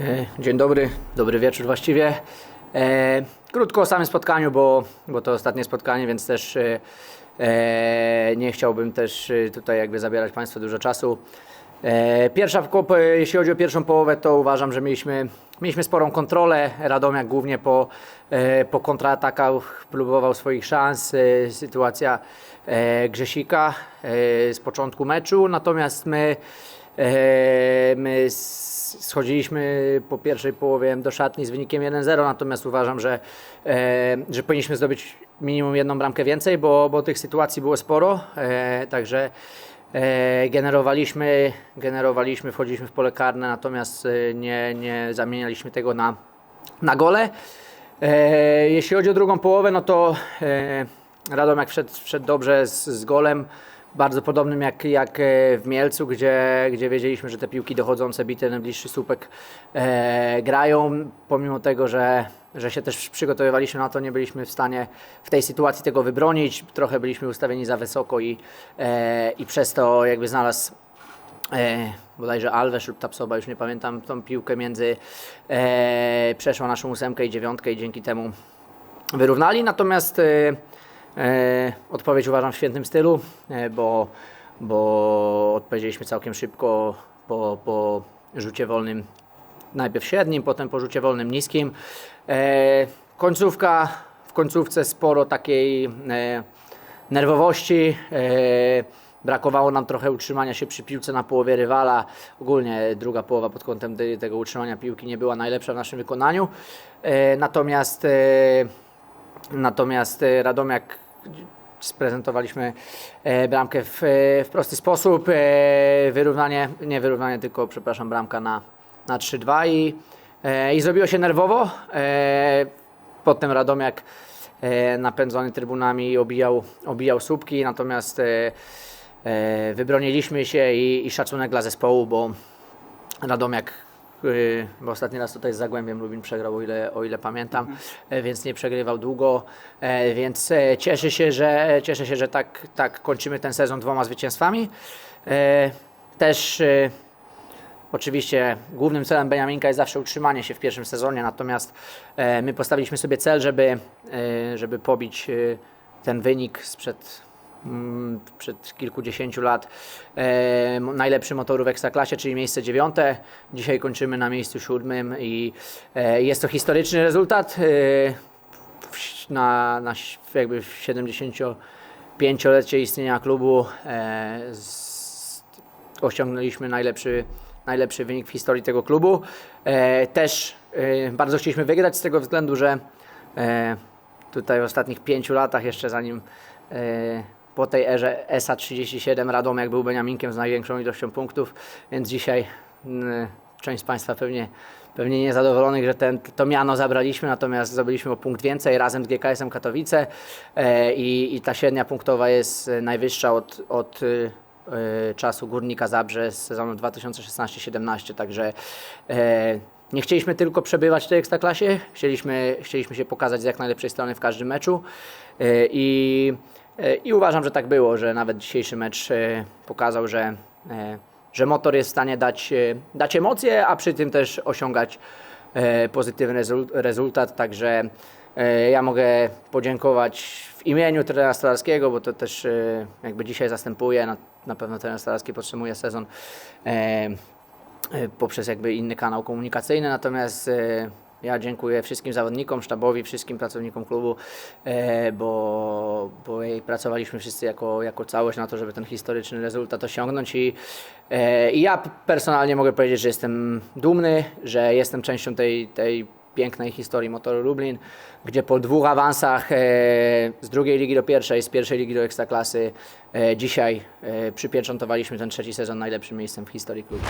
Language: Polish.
E, Dzień dobry, dobry wieczór właściwie. E, krótko o samym spotkaniu, bo, bo to ostatnie spotkanie, więc też e, e, nie chciałbym też e, tutaj jakby zabierać Państwu dużo czasu. E, pierwsza, jeśli chodzi o pierwszą połowę, to uważam, że mieliśmy, mieliśmy sporą kontrolę. Radomiak głównie po, e, po kontratakach próbował swoich szans. E, sytuacja e, Grzesika e, z początku meczu, natomiast my My s- schodziliśmy po pierwszej połowie do szatni z wynikiem 1-0, natomiast uważam, że, e, że powinniśmy zdobyć minimum jedną bramkę więcej, bo, bo tych sytuacji było sporo. E, Także generowaliśmy, generowaliśmy, wchodziliśmy w pole karne, natomiast e, nie, nie zamienialiśmy tego na, na gole. Jeśli chodzi o drugą połowę, no to e, Radomiak wszedł, wszedł dobrze z, z golem, bardzo podobnym jak, jak e, w Mielcu, gdzie, gdzie wiedzieliśmy, że te piłki dochodzące, bite na bliższy słupek e, grają. Pomimo tego, że, że się też przygotowywaliśmy na to, nie byliśmy w stanie w tej sytuacji tego wybronić. Trochę byliśmy ustawieni za wysoko i, e, i przez to jakby znalazł e, bodajże Alves lub Tapsoba, już nie pamiętam, tą piłkę między, e, przeszła naszą ósemkę i dziewiątkę i dzięki temu wyrównali. Natomiast e, odpowiedź uważam w świętym stylu, e, bo, bo odpowiedzieliśmy całkiem szybko po, po rzucie wolnym, najpierw średnim, potem po rzucie wolnym niskim. E, końcówka, w końcówce sporo takiej e, nerwowości. E, brakowało nam trochę utrzymania się przy piłce na połowie rywala. Ogólnie druga połowa pod kątem te- tego utrzymania piłki nie była najlepsza w naszym wykonaniu. E, natomiast e, Natomiast e, Radomiak sprezentowaliśmy e, bramkę w, e, w prosty sposób. e, Wyrównanie, nie wyrównanie, tylko przepraszam, bramka na, na 3-2 i, i zrobiło się nerwowo. Potem Radomiak napędzony trybunami obijał, obijał słupki, natomiast wybroniliśmy się i, i szacunek dla zespołu, bo Radomiak, bo ostatni raz tutaj z Zagłębiem Lubin przegrał, o ile, o ile pamiętam, e, więc nie przegrywał długo, e, więc e, cieszę się, że, cieszę się, że tak, tak kończymy ten sezon dwoma zwycięstwami. Też Oczywiście głównym celem Beniaminka jest zawsze utrzymanie się w pierwszym sezonie, natomiast my postawiliśmy sobie cel, żeby, żeby pobić ten wynik sprzed przed kilkudziesięciu lat e, najlepszy motoru w Ekstraklasie, czyli miejsce dziewiąte. Dzisiaj kończymy na miejscu siódmym i e, jest to historyczny rezultat. E, w- na, na jakby w 75-lecie istnienia klubu e, z, osiągnęliśmy najlepszy, najlepszy wynik w historii tego klubu. E, też e, bardzo chcieliśmy wygrać z tego względu, że e, tutaj w ostatnich pięciu latach, jeszcze zanim e, po tej erze ESA 37 Radomiak był Beniaminkiem z największą ilością punktów, więc dzisiaj mm, część z Państwa pewnie, pewnie niezadowolonych, że ten, to miano zabraliśmy, natomiast zdobyliśmy o punkt więcej razem z GKS-em Katowice e, i, ta średnia punktowa jest e, najwyższa od, od y, czasu Górnika Zabrze z sezonu 2016-17, także e, nie chcieliśmy tylko przebywać w tej ekstraklasie, chcieliśmy, chcieliśmy się pokazać z jak najlepszej strony w każdym meczu e, i, e, i uważam, że tak było, że nawet dzisiejszy mecz e, pokazał, że, e, że motor jest w stanie dać, e, dać emocje, a przy tym też osiągać e, pozytywny rezul- rezultat, także e, ja mogę podziękować w imieniu trenera Stolarskiego, bo to też e, jakby dzisiaj zastępuję, na, na pewno trener Stolarski podtrzymuje sezon e, e, poprzez jakby inny kanał komunikacyjny, natomiast e, ja dziękuję wszystkim zawodnikom, sztabowi, wszystkim pracownikom klubu, e, bo, bo pracowaliśmy wszyscy jako, jako całość na to, żeby ten historyczny rezultat osiągnąć i, e, i ja personalnie mogę powiedzieć, że jestem dumny, że jestem częścią tej, tej pięknej historii Motoru Lublin, gdzie po dwóch awansach e, z drugiej ligi do pierwszej, z pierwszej ligi do ekstraklasy dzisiaj przypieczętowaliśmy ten trzeci sezon najlepszym miejscem w historii klubu.